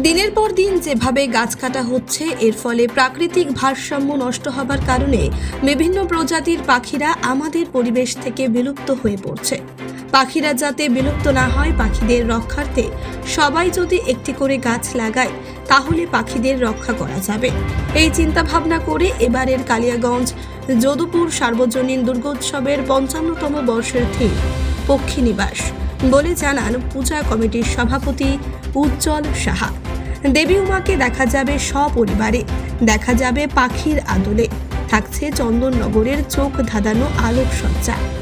দিনের পর দিন যেভাবে গাছ কাটা হচ্ছে, এর ফলে প্রাকৃতিক ভারসাম্য নষ্ট হবার কারণে বিভিন্ন প্রজাতির পাখিরা আমাদের পরিবেশ থেকে বিলুপ্ত হয়ে পড়ছে। পাখিরা যাতে বিলুপ্ত না হয়, পাখিদের রক্ষার্থে সবাই যদি একটি করে গাছ লাগায়, তাহলে পাখিদের রক্ষা করা যাবে। এই চিন্তা ভাবনা করে এবারের কালিয়াগঞ্জ যদুপুর সার্বজনীন দুর্গোৎসবের পঞ্চান্নতম বর্ষের থিম, পক্ষী নিবাস। বলে জানান পূজা কমিটির সভাপতি উজ্জ্বল সাহা। দেবী উমাকে দেখা যাবে সপরিবারে, দেখা যাবে পাখির আদলে। থাকছে চন্দননগরের চোখ ধাঁধানো আলোকসজ্জা।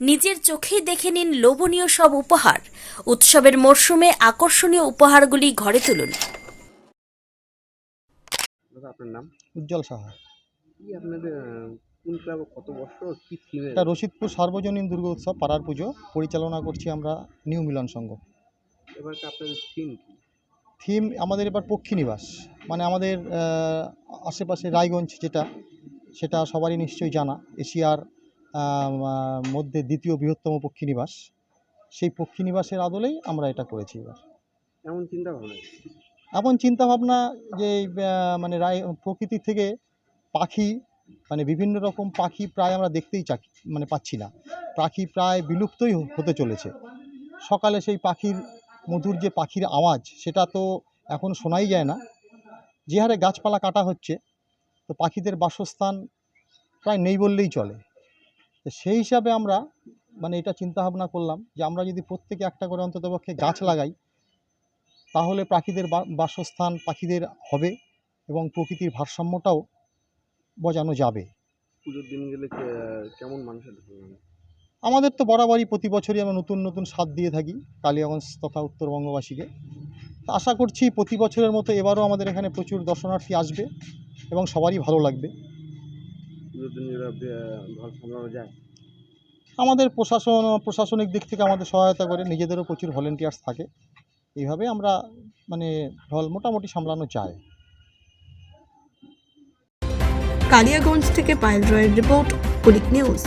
নিজের চোখেই দেখে নিন লোভনীয় সব উপহার। উৎসবের মরশুমে আকর্ষণীয় উপহারগুলি ঘরে তুলুন। আপনার নাম? উজ্জ্বল সাহা। কি আপনাদের কোন ক্লাব কত বছর কি থিমে এটা রশিদপুর সার্বজনীন দুর্গা উৎসব পাড়ার পুজো। পরিচালনা করছি আমরা নিউ মিলন সংঘ। এবার আপনাদের থিম কি? থিম আমাদের এবার পক্ষী নিবাস। মানে আমাদের আশেপাশে রায়গঞ্জ যেটা সেটা সবারই নিশ্চয়ই জানা। এশিয়ার মধ্যে দ্বিতীয় বৃহত্তম পক্ষী নিবাস। সেই পক্ষী নিবাসের আদলেই আমরা এটা করেছি এবার। এমন চিন্তা ভাবনা এমন চিন্তাভাবনা যে মানে রায় প্রকৃতি থেকে পাখি মানে বিভিন্ন রকম পাখি প্রায় আমরা দেখতেই চাই মানে পাচ্ছি না। পাখি প্রায় বিলুপ্তই হতে চলেছে। সকালে সেই পাখির মধুর যে পাখির আওয়াজ সেটা তো এখন শোনাই যায় না। যে হারে গাছপালা কাটা হচ্ছে তো পাখিদের বাসস্থান প্রায় নেই বললেই চলে। তো সেই হিসাবে আমরা মানে এটা চিন্তাভাবনা করলাম যে আমরা যদি প্রত্যেকে একটা করে অন্ততপক্ষে গাছ লাগাই তাহলে পাখিদের বাসস্থান পাখিদের হবে এবং প্রকৃতির ভারসাম্যটাও বজানো যাবে। পুজোর দিন গেলে কেমন মানুষের আমাদের তো বরাবরই প্রতি বছরই আমরা নতুন নতুন স্বাদ দিয়ে থাকি কালিয়াগঞ্জ তথা উত্তরবঙ্গবাসীকে তো আশা করছি প্রতি বছরের মতো এবারও আমাদের এখানে প্রচুর দর্শনার্থী আসবে এবং সবারই ভালো লাগবে। সামলানো যায়। আমাদের প্রশাসন প্রশাসনিক দিক থেকে আমাদের সহায়তা করে নিজেদেরও প্রচুর ভলেন্টিয়ার্স থাকে। এইভাবে আমরা মানে ঢল মোটামুটি সামলানো চাই কালিয়াগঞ্জ থেকে পায়েল রয়ের রিপোর্ট কুলিক নিউজ।